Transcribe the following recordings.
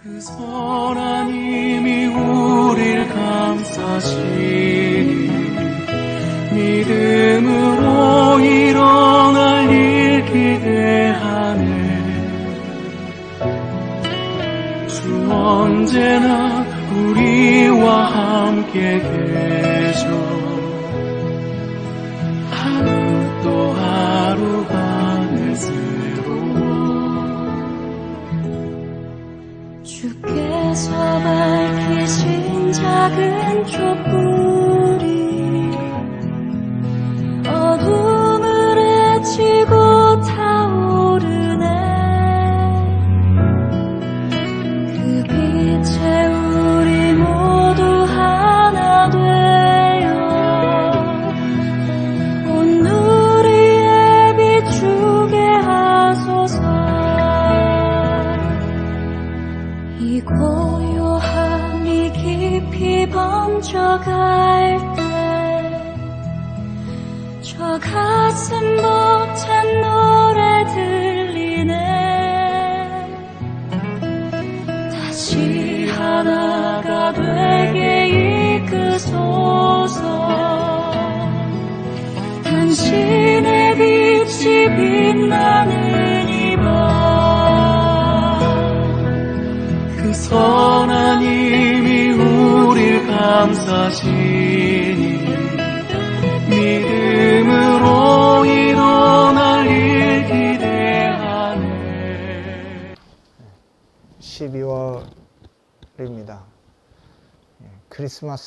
그 선한 힘이 우릴 감싸시니 믿음으로 일어날 일 기대하네. 주 언제나 우리와 함께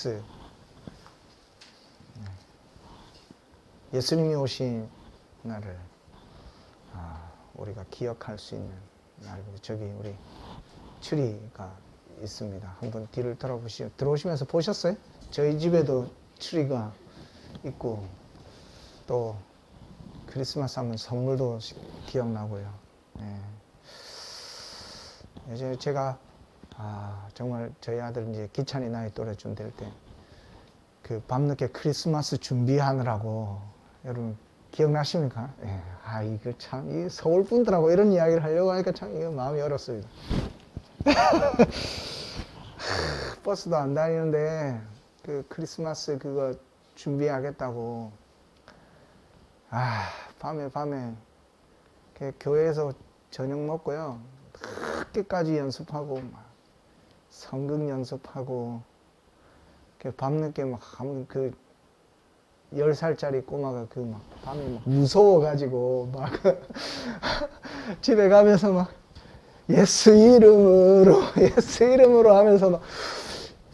크리스마스. 예, 예수님이 오신 날을 아, 우리가 기억할 수 있는 날입니다. 저기 우리 추리가 있습니다. 한번 뒤를 돌아보시죠. 들어오시면서 보셨어요? 저희 집에도 추리가 있고 또 크리스마스 하면 선물도 시- 기억나고요. 예. 제가 아, 정말 저희 아들 이제 기찬이 나이 또래쯤 될 때 그 밤늦게 크리스마스 준비하느라고 여러분 기억나십니까? 예. 아 이거 참 이 서울 분들하고 이런 이야기를 하려고 하니까 참 이거 마음이 얼었습니다. 버스도 안 다니는데 그 크리스마스 그거 준비하겠다고 아 밤에 밤에 그 교회에서 저녁 먹고요 늦게까지 연습하고 막 성극 연습하고 그 밤늦게 막그 10살짜리 꼬마가 그 막 밤에 막 무서워가지고 막 집에 가면서 막 예수 이름으로 예수 이름으로 하면서 막,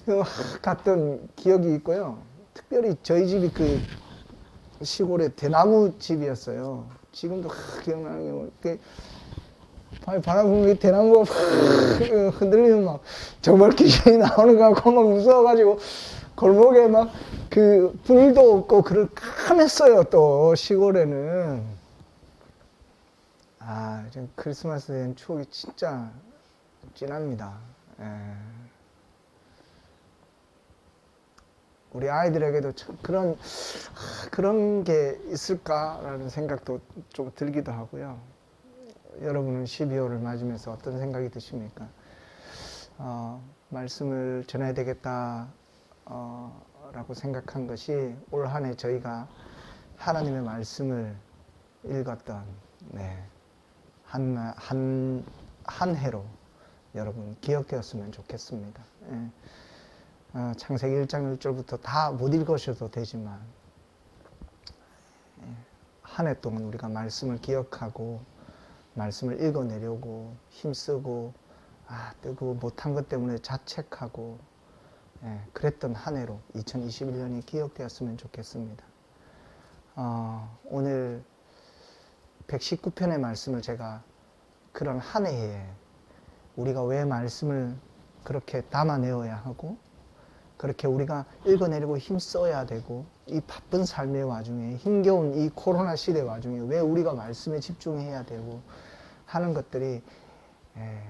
막 갔던 기억이 있고요. 특별히 저희 집이 그 시골에 대나무 집이었어요. 지금도 기억나는 게 뭐, 그 밤에 바람 불면 이 대나무가 막 흔들리면 막 정말 귀신이 나오는 것 같고 막 무서워가지고 골목에 막 그 불도 없고 그럴 깜했어요 또 시골에는 아 지금 크리스마스에 대한 추억이 진짜 진합니다 예. 우리 아이들에게도 참 그런 아, 그런 게 있을까라는 생각도 좀 들기도 하고요. 여러분은 12월을 맞으면서 어떤 생각이 드십니까? 어, 말씀을 전해야 되겠다 어, 라고 생각한 것이 올 한해 저희가 하나님의 말씀을 읽었던 네, 한, 한, 한 해로 여러분 기억되었으면 좋겠습니다. 예. 어, 창세기 1장 1절부터 다 못 읽으셔도 되지만 한해 동안 우리가 말씀을 기억하고 말씀을 읽어내려고 힘쓰고 아, 뜨고 못한 것 때문에 자책하고 예, 그랬던 한 해로 2021년이 기억되었으면 좋겠습니다. 어, 오늘 119편의 말씀을 제가 그런 한 해에 우리가 왜 말씀을 그렇게 담아내어야 하고 그렇게 우리가 읽어내려고 힘써야 되고 이 바쁜 삶의 와중에 힘겨운 이 코로나 시대 와중에 왜 우리가 말씀에 집중해야 되고 하는 것들이 에,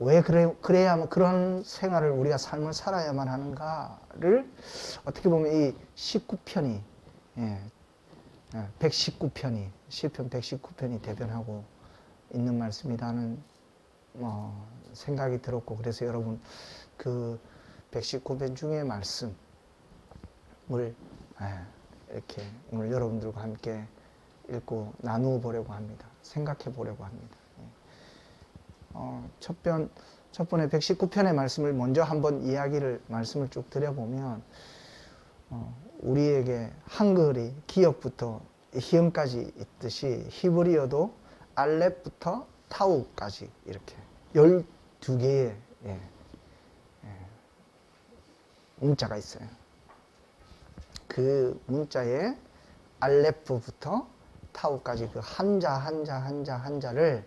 왜 그래, 그래야만 그런 생활을 우리가 삶을 살아야만 하는가를 어떻게 보면 이 19편이 예, 119편이 시편 119편이 대변하고 있는 말씀이라는 뭐 생각이 들었고 그래서 여러분 그 119편 중의 말씀을 예, 이렇게 오늘 여러분들과 함께 읽고 나누어 보려고 합니다. 생각해 보려고 합니다. 예. 어, 첫 편, 첫 번에 119편의 말씀을 먼저 한번 이야기를, 말씀을 쭉 드려보면, 어, 우리에게 한글이 기역부터 희음까지 있듯이 히브리어도 알렙부터 타우까지 이렇게 12개의 예, 예, 문자가 있어요. 그 문자에 알레프부터 타우까지 그 한자 한자 한자 한자를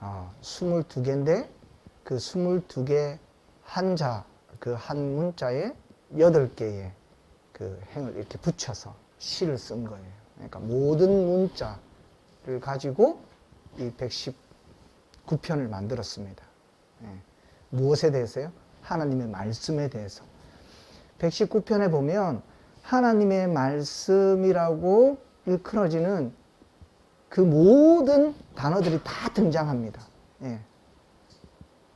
어, 22개인데 그 22개 한자 그 한 문자에 8개의 그 행을 이렇게 붙여서 시를 쓴 거예요. 그러니까 모든 문자를 가지고 이 119편을 만들었습니다. 예. 무엇에 대해서요? 하나님의 말씀에 대해서. 119편에 보면 하나님의 말씀이라고 일컬어지는 그 모든 단어들이 다 등장합니다. 예.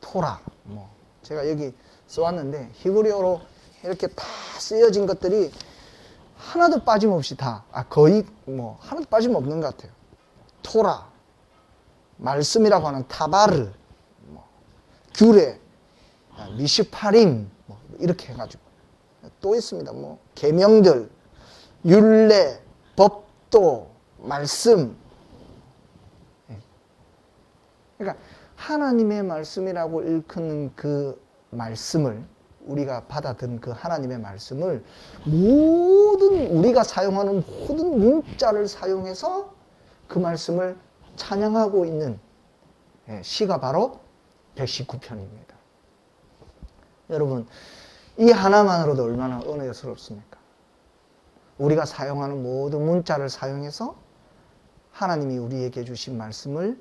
토라, 뭐. 제가 여기 써왔는데, 히브리어로 이렇게 다 쓰여진 것들이 하나도 빠짐없이 다, 아, 거의 뭐, 하나도 빠짐없는 것 같아요. 토라, 말씀이라고 하는 타바르, 뭐, 규례, 아, 미시파림, 뭐, 이렇게 해가지고. 또 있습니다. 뭐, 계명들, 율례, 법도, 말씀. 예. 그러니까 하나님의 말씀이라고 일컫는 그 말씀을 우리가 받아든 그 하나님의 말씀을 모든 우리가 사용하는 모든 문자를 사용해서 그 말씀을 찬양하고 있는 예, 시가 바로 119편입니다. 여러분, 이 하나만으로도 얼마나 은혜스럽습니까? 우리가 사용하는 모든 문자를 사용해서 하나님이 우리에게 주신 말씀을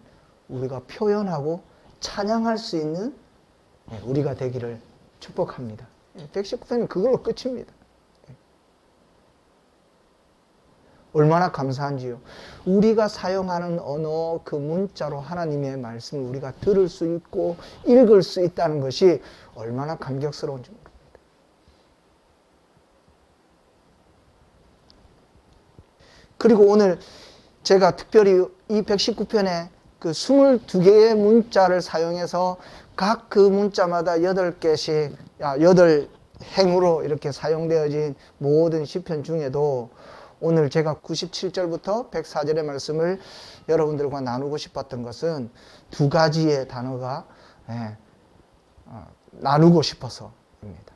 우리가 표현하고 찬양할 수 있는 예, 우리가 되기를 축복합니다. 119편은 그걸로 끝입니다. 예. 얼마나 감사한지요. 우리가 사용하는 언어 그 문자로 하나님의 말씀을 우리가 들을 수 있고 읽을 수 있다는 것이 얼마나 감격스러운지 모릅니다. 그리고 오늘 제가 특별히 이 119편에 그 22개의 문자를 사용해서 각 그 문자마다 8개씩, 8 행으로 이렇게 사용되어진 모든 시편 중에도 오늘 제가 97절부터 104절의 말씀을 여러분들과 나누고 싶었던 것은 두 가지의 단어가 예, 어, 나누고 싶어서입니다.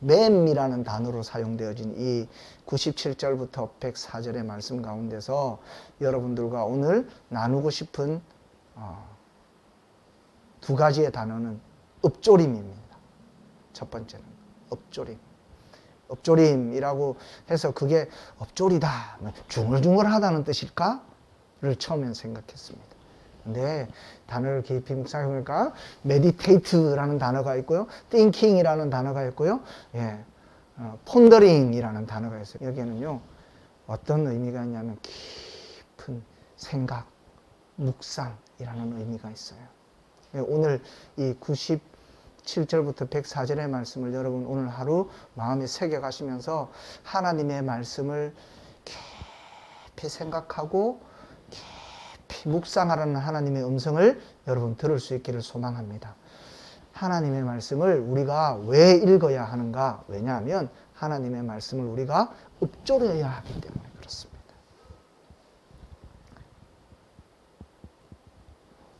맴이라는 단어로 사용되어진 이 97절부터 104절의 말씀 가운데서 여러분들과 오늘 나누고 싶은 어, 두 가지의 단어는 읍조림입니다. 첫 번째는 읍조림. 읍조림이라고 해서 그게 읍조리다, 뭐 중얼중얼하다는 뜻일까?를 처음엔 생각했습니다. 근데 단어를 깊이 묵상해보니까 meditate라는 단어가 있고요, thinking이라는 단어가 있고요, 예, 어, pondering이라는 단어가 있어요. 여기에는요 어떤 의미가 있냐면 깊은 생각, 묵상이라는 의미가 있어요. 예, 오늘 이 97절부터 104절의 말씀을 여러분 오늘 하루 마음에 새겨 가시면서 하나님의 말씀을 깊이 생각하고 묵상하라는 하나님의 음성을 여러분 들을 수 있기를 소망합니다. 하나님의 말씀을 우리가 왜 읽어야 하는가? 왜냐하면 하나님의 말씀을 우리가 읊조려야 하기 때문에 그렇습니다.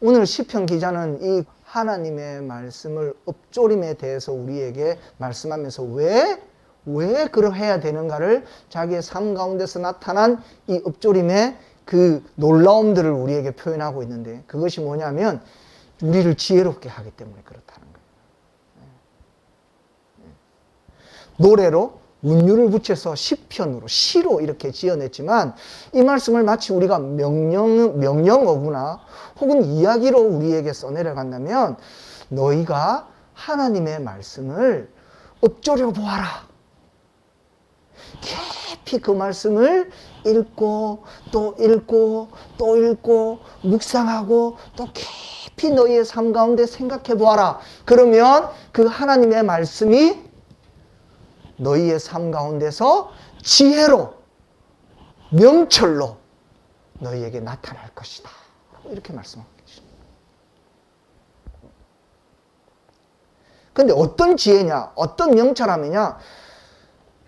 오늘 시편 기자는 이 하나님의 말씀을 읊조림에 대해서 우리에게 말씀하면서 왜, 왜 그러해야 되는가를 자기의 삶 가운데서 나타난 이 읊조림의 그 놀라움들을 우리에게 표현하고 있는데 그것이 뭐냐면 우리를 지혜롭게 하기 때문에 그렇다는 거예요. 노래로 운율을 붙여서 시편으로 시로 이렇게 지어냈지만 이 말씀을 마치 우리가 명령 명령어구나 혹은 이야기로 우리에게 써내려간다면 너희가 하나님의 말씀을 읊조려 보아라. 깊이 그 말씀을 읽고 또 읽고 또 읽고 묵상하고 또 깊이 너희의 삶 가운데 생각해 보아라. 그러면 그 하나님의 말씀이 너희의 삶 가운데서 지혜로 명철로 너희에게 나타날 것이다. 이렇게 말씀하고 계십니다. 근데 어떤 지혜냐, 어떤 명철함이냐,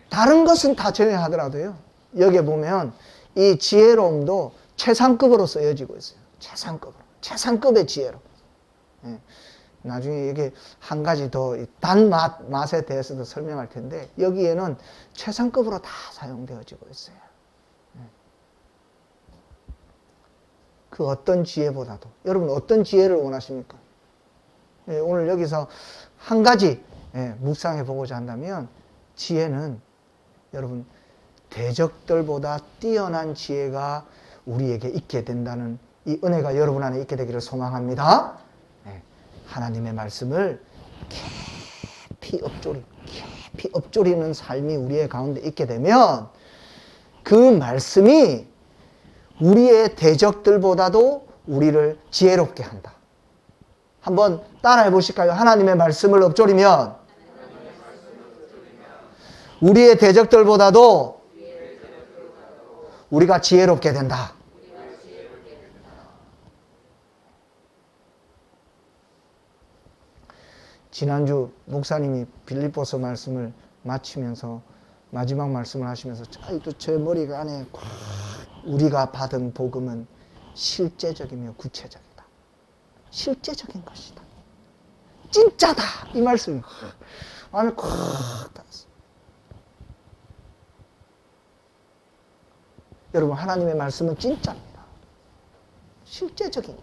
다른 것은 다 제외하더라도요. 여기에 보면 이 지혜로움도 최상급으로 쓰여지고 있어요. 최상급으로. 최상급의 지혜로. 예. 나중에 이게 한 가지 더 단맛, 맛에 대해서도 설명할 텐데, 여기에는 최상급으로 다 사용되어지고 있어요. 예. 그 어떤 지혜보다도. 여러분, 어떤 지혜를 원하십니까? 예, 오늘 여기서 한 가지 예, 묵상해 보고자 한다면, 지혜는 여러분, 대적들보다 뛰어난 지혜가 우리에게 있게 된다는 이 은혜가 여러분 안에 있게 되기를 소망합니다. 네, 하나님의 말씀을 깊이 엎조리, 깊이 엎조리는 삶이 우리의 가운데 있게 되면 그 말씀이 우리의 대적들보다도 우리를 지혜롭게 한다. 한번 따라해 보실까요? 하나님의 말씀을 엎조리면 우리의 대적들보다도 우리가 지혜롭게 된다. 지난주 목사님이 빌립보서 말씀을 마치면서 마지막 말씀을 하시면서 아이도 제 머리 안에 꽉 우리가 받은 복음은 실제적이며 구체적이다. 실제적인 것이다. 진짜다. 이 말씀이 안에 꽉 닿았어. 여러분 하나님의 말씀은 진짜입니다. 실제적인.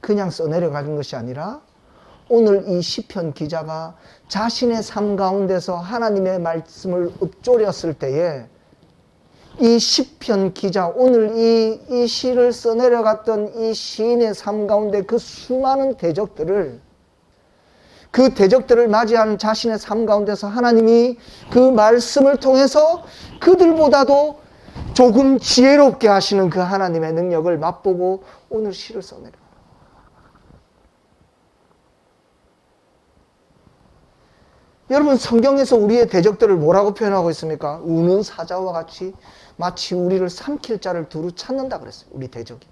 그냥 써내려가는 것이 아니라 오늘 이 시편 기자가 자신의 삶 가운데서 하나님의 말씀을 읊조렸을 때에 이 시편 기자 오늘 이, 이 시를 써내려갔던 이 시인의 삶 가운데 그 수많은 대적들을 그 대적들을 맞이하는 자신의 삶 가운데서 하나님이 그 말씀을 통해서 그들보다도 조금 지혜롭게 하시는 그 하나님의 능력을 맛보고 오늘 시를 써내려. 여러분 성경에서 우리의 대적들을 뭐라고 표현하고 있습니까? 우는 사자와 같이 마치 우리를 삼킬 자를 두루 찾는다 그랬어요. 우리 대적이.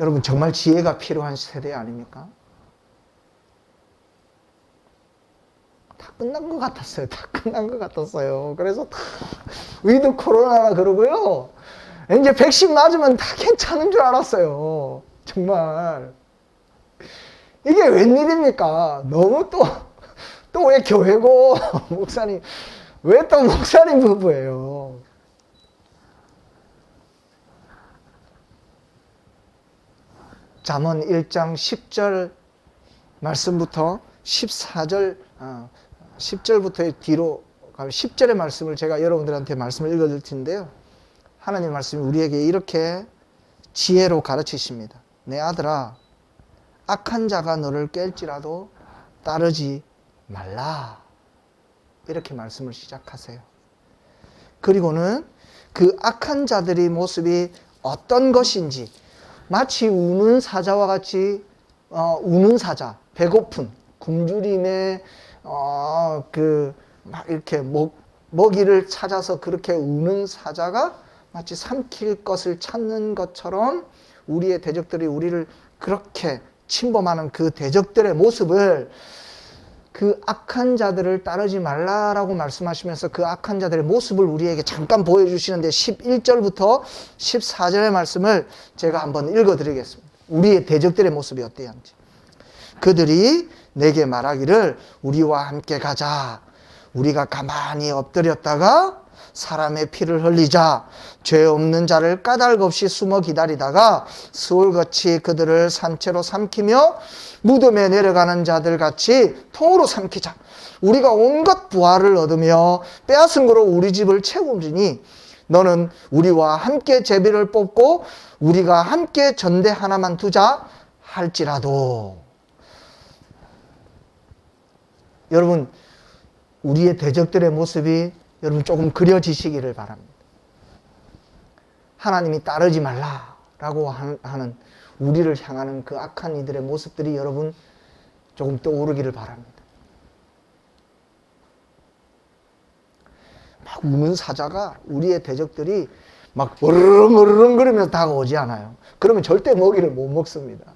여러분 정말 지혜가 필요한 세대 아닙니까? 다 끝난 것 같았어요. 다 끝난 것 같았어요. 그래서 다 위드 코로나라 그러고요. 이제 백신 맞으면 다 괜찮은 줄 알았어요. 정말. 이게 웬일입니까? 너무 또, 또 왜 교회고, 목사님, 왜 또 목사님 부부예요? 잠언 1장 10절 말씀부터 14절, 어, 10절부터 뒤로 가면 10절의 말씀을 제가 여러분들한테 말씀을 읽어 드릴 텐데요. 하나님 말씀이 우리에게 이렇게 지혜로 가르치십니다. 내 아들아, 악한 자가 너를 깰지라도 따르지 말라. 이렇게 말씀을 시작하세요. 그리고는 그 악한 자들의 모습이 어떤 것인지 마치 우는 사자와 같이 어, 우는 사자, 배고픈 굶주림의 어, 그막 이렇게 먹, 먹이를 찾아서 그렇게 우는 사자가 마치 삼킬 것을 찾는 것처럼 우리의 대적들이 우리를 그렇게 침범하는 그 대적들의 모습을 그 악한 자들을 따르지 말라라고 말씀하시면서 그 악한 자들의 모습을 우리에게 잠깐 보여주시는데 11절부터 14절의 말씀을 제가 한번 읽어드리겠습니다. 우리의 대적들의 모습이 어때야지 그들이 내게 말하기를 우리와 함께 가자. 우리가 가만히 엎드렸다가 사람의 피를 흘리자 죄 없는 자를 까닭 없이 숨어 기다리다가 수월같이 그들을 산채로 삼키며 무덤에 내려가는 자들 같이 통으로 삼키자. 우리가 온갖 부활을 얻으며 빼앗은 거로 우리 집을 채우리니 너는 우리와 함께 제비를 뽑고 우리가 함께 전대 하나만 두자 할지라도. 여러분 우리의 대적들의 모습이 여러분 조금 그려지시기를 바랍니다. 하나님이 따르지 말라라고 하- 하는 우리를 향하는 그 악한 이들의 모습들이 여러분 조금 떠오르기를 바랍니다. 막 우는 사자가 우리의 대적들이 막 으르렁 으르렁 거리면서 다가오지 않아요. 그러면 절대 먹이를 못 먹습니다.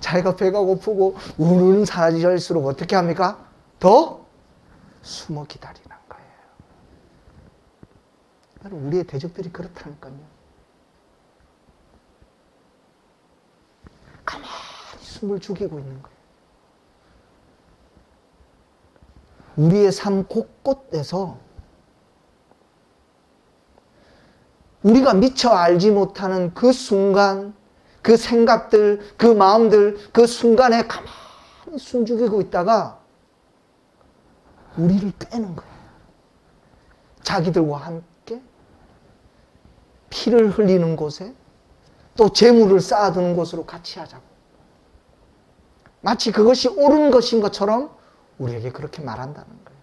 자기가 배가 고프고 우는 사라질수록 어떻게 합니까? 더 숨어 기다리 여러분, 우리의 대적들이 그렇다니까요. 가만히 숨을 죽이고 있는 거예요. 우리의 삶 곳곳에서 우리가 미처 알지 못하는 그 순간, 그 생각들, 그 마음들, 그 순간에 가만히 숨 죽이고 있다가 우리를 빼는 거예요. 자기들과 함께 피를 흘리는 곳에 또 재물을 쌓아두는 곳으로 같이 하자고. 마치 그것이 옳은 것인 것처럼 우리에게 그렇게 말한다는 거예요.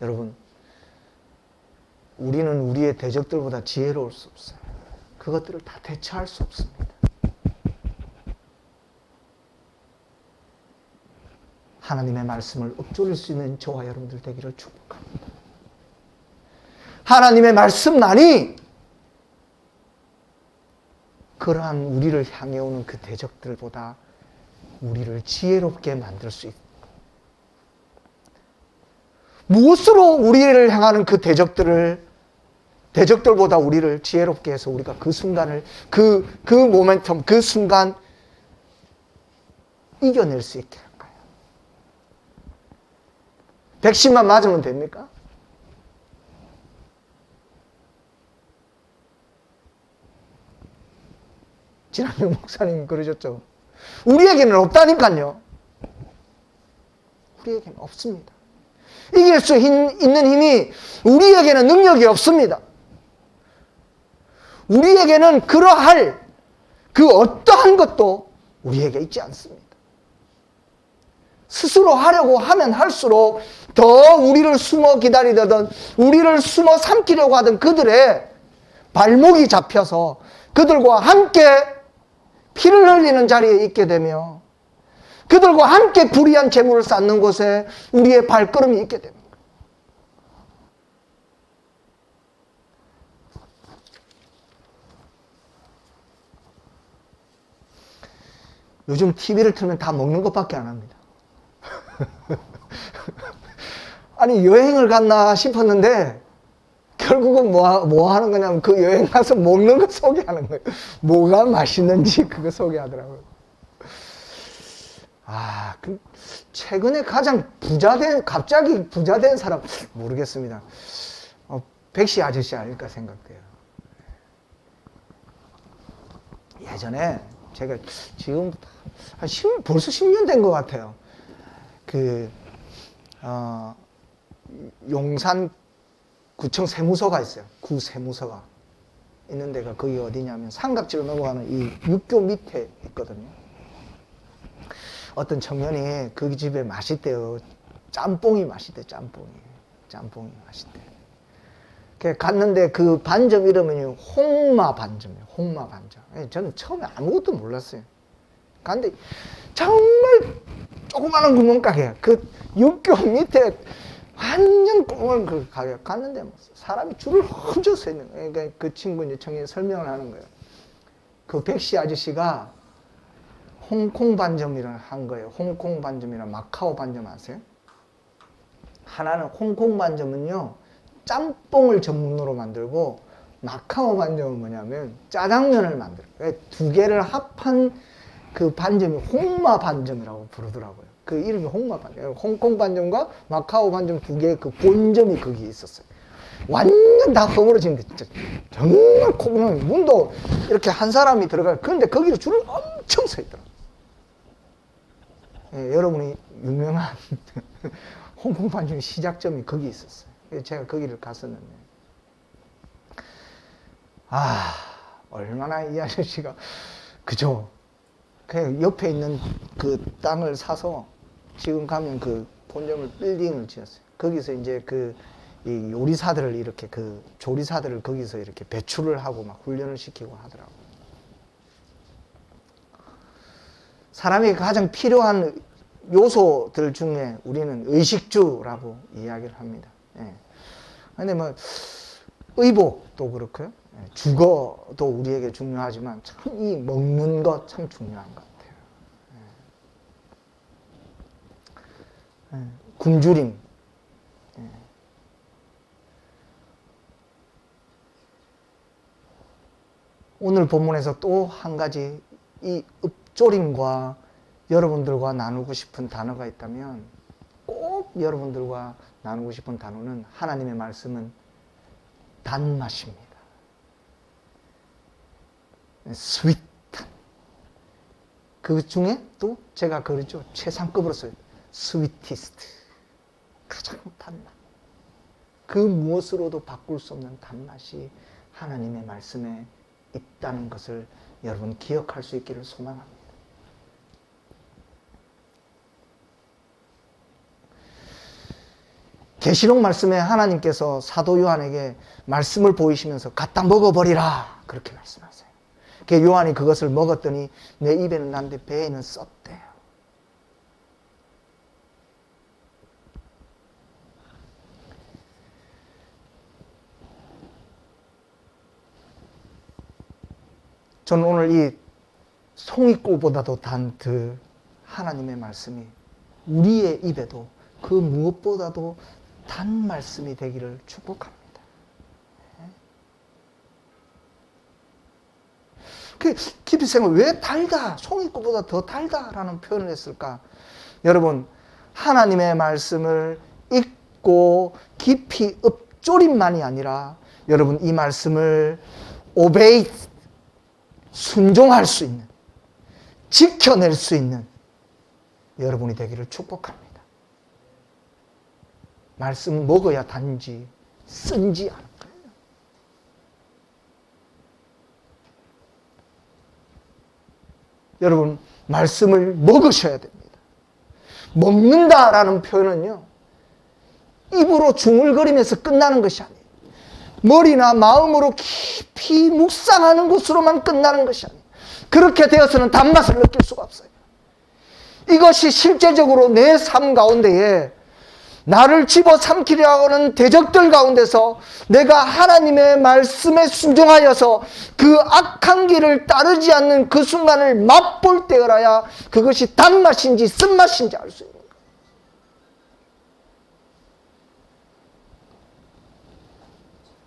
여러분, 우리는 우리의 대적들보다 지혜로울 수 없어요. 그것들을 다 대처할 수 없습니다. 하나님의 말씀을 읊조릴 수 있는 저와 여러분들 되기를 축복합니다. 하나님의 말씀만이 그러한 우리를 향해 오는 그 대적들보다 우리를 지혜롭게 만들 수 있고 무엇으로 우리를 향하는 그 대적들을 대적들보다 우리를 지혜롭게 해서 우리가 그 순간을 그, 그 모멘텀, 그 순간 이겨낼 수 있게 할까요? 백신만 맞으면 됩니까? 지난주 목사님 그러셨죠? 우리에게는 없다니까요. 우리에게는 없습니다. 이길 수 있- 있는 힘이 우리에게는 능력이 없습니다. 우리에게는 그러할 그 어떠한 것도 우리에게 있지 않습니다. 스스로 하려고 하면 할수록 더 우리를 숨어 기다리려던 우리를 숨어 삼키려고 하던 그들의 발목이 잡혀서 그들과 함께 피를 흘리는 자리에 있게 되며 그들과 함께 불의한 재물을 쌓는 곳에 우리의 발걸음이 있게 됩니다. 요즘 TV를 틀면 다 먹는 것밖에 안 합니다. 아니, 여행을 갔나 싶었는데, 결국은 뭐, 하- 뭐 하는 거냐면 그 여행 가서 먹는 거 소개하는 거예요. 뭐가 맛있는지 그거 소개하더라고요. 아, 그, 최근에 가장 부자 된, 갑자기 부자 된 사람, 모르겠습니다. 어, 백시 아저씨 아닐까 생각돼요. 예전에 제가 지금 한 10, 벌써 10년 된 것 같아요. 그, 어, 용산 구청 세무서가 있어요. 구 세무서가 있는 데가 거기 어디냐면 삼각지로 넘어가는 이 육교 밑에 있거든요. 어떤 청년이 그 집에 맛있대요. 짬뽕이 맛있대, 짬뽕이. 짬뽕이 맛있대. 그 갔는데 그 반점 이름은 홍마 반점이에요. 홍마 반점. 예, 저는 처음에 아무것도 몰랐어요. 갔는데 정말 조그마한 구멍가게야. 그 육교 밑에 완전 꽁을 그 가게 갔는데 뭐 사람이 줄을 훔쳐 서 있는 거예요. 그러니까 그 친구 이제 청이 설명을 하는 거예요. 그 백시 아저씨가 홍콩 반점이라 한 거예요. 홍콩 반점이랑 마카오 반점 아세요? 하나는 홍콩 반점은요 짬뽕을 전문으로 만들고 마카오 반점은 뭐냐면 짜장면을 만들어요. 두 개를 합한 그 반점이 홍마 반점이라고 부르더라고요. 그 이름이 홍마 반점. 홍콩 반점과 마카오 반점 두 개의 그 본점이 거기 있었어요. 완전 다 허물어진 게 진짜 정말 코고는 문도 이렇게 한 사람이 들어가요. 그런데 거기를 줄을 엄청 서 있더라고요. 예, 여러분이 유명한 홍콩 반점 시작점이 거기 있었어요. 제가 거기를 갔었는데 아 얼마나 이 아저씨가 그죠? 그 옆에 있는 그 땅을 사서 지금 가면 그 본점을 빌딩을 지었어요. 거기서 이제 그 이 요리사들을 이렇게 그 조리사들을 거기서 이렇게 배출을 하고 막 훈련을 시키고 하더라고요. 사람에게 가장 필요한 요소들 중에 우리는 의식주라고 이야기를 합니다. 예. 근데 뭐 의복도 그렇고요. 예, 주거도 우리에게 중요하지만 참 이 먹는 것 참 중요한 것 같아요. 예. 예, 굶주림. 예. 오늘 본문에서 또 한 가지 이 읍조림과 여러분들과 나누고 싶은 단어가 있다면 꼭 여러분들과 나누고 싶은 단어는 하나님의 말씀은 단맛입니다. 스윗한. 그 중에 또 제가 그러죠. 최상급으로 써요. 스위티스트. 가장 단맛. 그 무엇으로도 바꿀 수 없는 단맛이 하나님의 말씀에 있다는 것을 여러분 기억할 수 있기를 소망합니다. 계시록 말씀에 하나님께서 사도 요한에게 말씀을 보이시면서 갖다 먹어버리라 그렇게 말씀하세요. 그 요한이 그것을 먹었더니 내 입에는 난데 배에는 썼대요. 저는 오늘 이 송이꿀보다도 단 그 하나님의 말씀이 우리의 입에도 그 무엇보다도 단 말씀이 되기를 축복합니다. 그 깊이 생각 왜 달다 송이꿀보다 더 달다라는 표현을 했을까? 여러분 하나님의 말씀을 읽고 깊이 읊조림만이 아니라 여러분 이 말씀을 오베이 순종할 수 있는 지켜낼 수 있는 여러분이 되기를 축복합니다. 말씀 먹어야 단지 쓴지 않을 거예요. 여러분 말씀을 먹으셔야 됩니다. 먹는다라는 표현은요. 입으로 중얼거리면서 끝나는 것이 아니에요. 머리나 마음으로 깊이 묵상하는 것으로만 끝나는 것이 아니에요. 그렇게 되어서는 단맛을 느낄 수가 없어요. 이것이 실제적으로 내 삶 가운데에 나를 집어삼키려 하는 대적들 가운데서 내가 하나님의 말씀에 순종하여서 그 악한 길을 따르지 않는 그 순간을 맛볼 때여야 그것이 단맛인지 쓴맛인지 알 수 있는.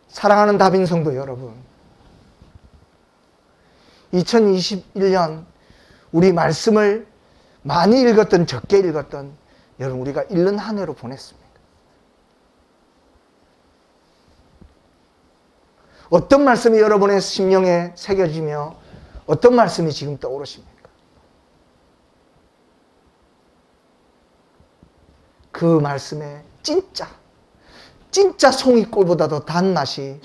사랑하는 다빈 성도 여러분, 2021년 우리 말씀을 많이 읽었던 적게 읽었던 여러분 우리가 읽는 한 해로 보냈습니다. 어떤 말씀이 여러분의 심령에 새겨지며 어떤 말씀이 지금 떠오르십니까? 그 말씀에 진짜 진짜 송이꿀보다도 단맛이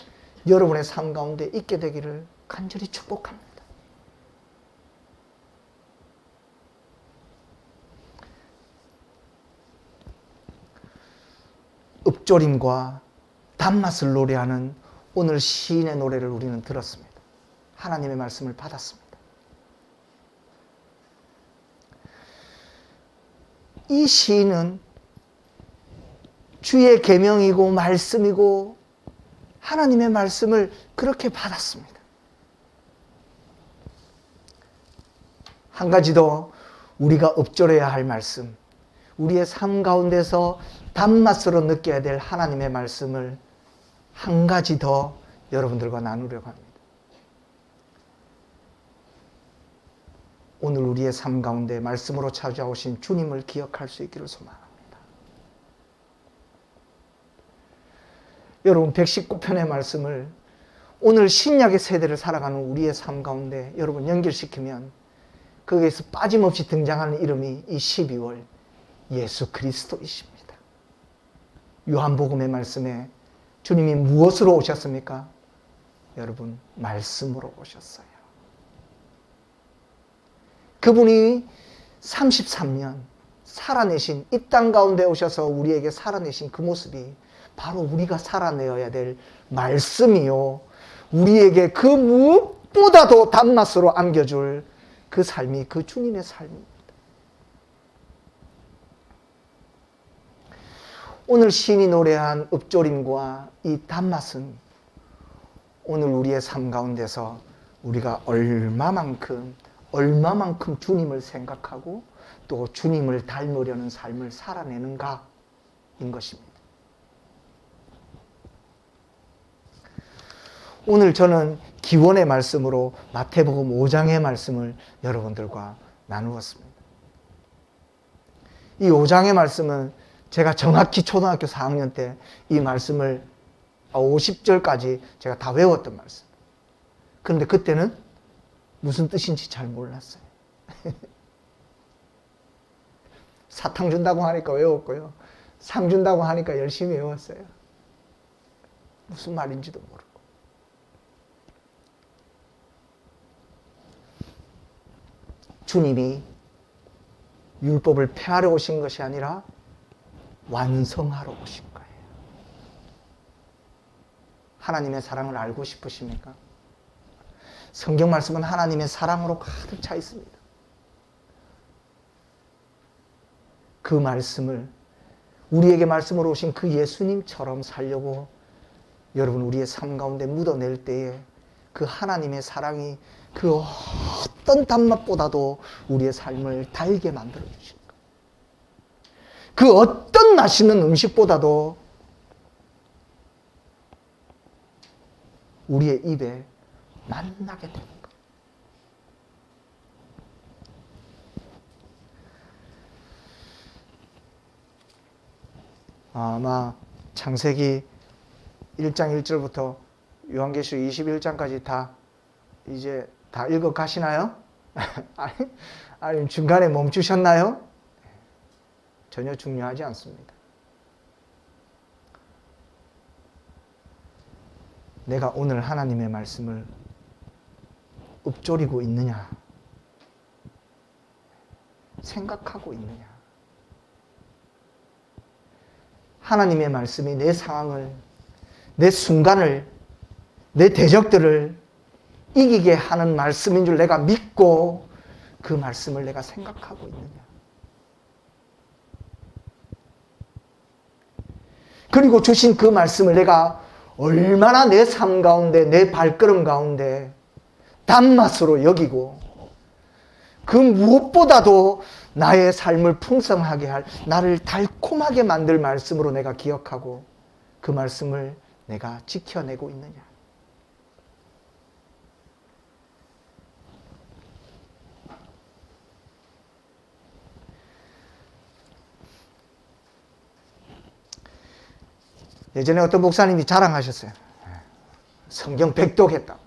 여러분의 삶 가운데 있게 되기를 간절히 축복합니다. 읍조림과 단맛을 노래하는 오늘 시인의 노래를 우리는 들었습니다. 하나님의 말씀을 받았습니다. 이 시인은 주의 계명이고 말씀이고 하나님의 말씀을 그렇게 받았습니다. 한 가지 더 우리가 읊조려야 할 말씀, 우리의 삶 가운데서 단맛으로 느껴야 될 하나님의 말씀을 한 가지 더 여러분들과 나누려고 합니다. 오늘 우리의 삶 가운데 말씀으로 찾아오신 주님을 기억할 수 있기를 소망합니다. 여러분 119편의 말씀을 오늘 신약의 세대를 살아가는 우리의 삶 가운데 여러분 연결시키면 거기에서 빠짐없이 등장하는 이름이 이 12월 예수 그리스도이십니다. 요한복음의 말씀에 주님이 무엇으로 오셨습니까? 여러분 말씀으로 오셨어요. 그분이 33년, 살아내신 이 땅 가운데 오셔서 우리에게 살아내신 그 모습이 바로 우리가 살아내어야 될 말씀이요. 우리에게 그 무엇보다도 단맛으로 안겨줄 그 삶이 그 주님의 삶입니다. 오늘 신이 노래한 읍조림과 이 단맛은 오늘 우리의 삶 가운데서 우리가 얼마만큼 얼마만큼 주님을 생각하고 또 주님을 닮으려는 삶을 살아내는가인 것입니다. 오늘 저는 기원의 말씀으로 마태복음 5장의 말씀을 여러분들과 나누었습니다. 이 5장의 말씀은 제가 정확히 초등학교 4학년 때 이 말씀을 50절까지 제가 다 외웠던 말씀. 그런데 그때는 무슨 뜻인지 잘 몰랐어요. 사탕 준다고 하니까 외웠고요. 상 준다고 하니까 열심히 외웠어요. 무슨 말인지도 모르고. 주님이 율법을 폐하러 오신 것이 아니라 완성하러 오신 거예요. 하나님의 사랑을 알고 싶으십니까? 성경 말씀은 하나님의 사랑으로 가득 차 있습니다. 그 말씀을 우리에게 말씀으로 오신 그 예수님처럼 살려고 여러분 우리의 삶 가운데 묻어낼 때에 그 하나님의 사랑이 그 어떤 단맛보다도 우리의 삶을 달게 만들어 거예요. 그 어떤 맛있는 음식보다도 우리의 입에 만나게 되는 거예요. 아마 창세기 1장 1절부터 요한계시록 21장까지 다 이제 다 읽어 가시나요? 아니, 아니 중간에 멈추셨나요? 전혀 중요하지 않습니다. 내가 오늘 하나님의 말씀을 읊조리고 있느냐? 생각하고 있느냐? 하나님의 말씀이 내 상황을, 내 순간을, 내 대적들을 이기게 하는 말씀인 줄 내가 믿고 그 말씀을 내가 생각하고 있느냐. 그리고 주신 그 말씀을 내가 얼마나 내 삶 가운데, 내 발걸음 가운데 단맛으로 여기고 그 무엇보다도 나의 삶을 풍성하게 할, 나를 달콤하게 만들 말씀으로 내가 기억하고 그 말씀을 내가 지켜내고 있느냐. 예전에 어떤 목사님이 자랑하셨어요. 성경 백독했다고.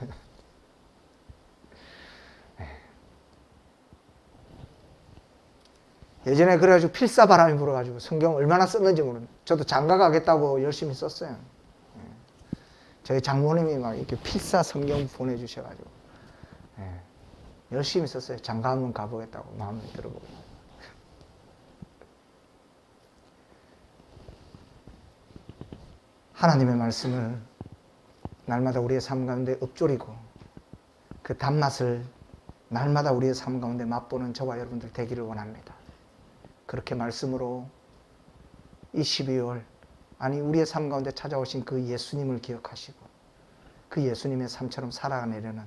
예전에 그래가지고 필사 바람이 불어가지고 성경 얼마나 썼는지 모르는 저도 장가 가겠다고 열심히 썼어요. 저희 장모님이 막 이렇게 필사 성경 보내주셔가지고 예, 열심히 썼어요. 장가 한번 가보겠다고 마음에 들어보고. 하나님의 말씀을 날마다 우리의 삶 가운데 읊조리고 그 단맛을 날마다 우리의 삶 가운데 맛보는 저와 여러분들 되기를 원합니다. 그렇게 말씀으로 이 12월 아니 우리의 삶 가운데 찾아오신 그 예수님을 기억하시고 그 예수님의 삶처럼 살아내려는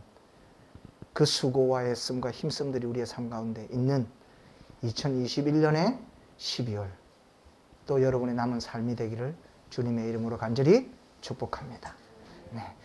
그 수고와 애씀과 힘씀들이 우리의 삶 가운데 있는 2021년의 12월 또 여러분의 남은 삶이 되기를 주님의 이름으로 간절히 축복합니다. 네.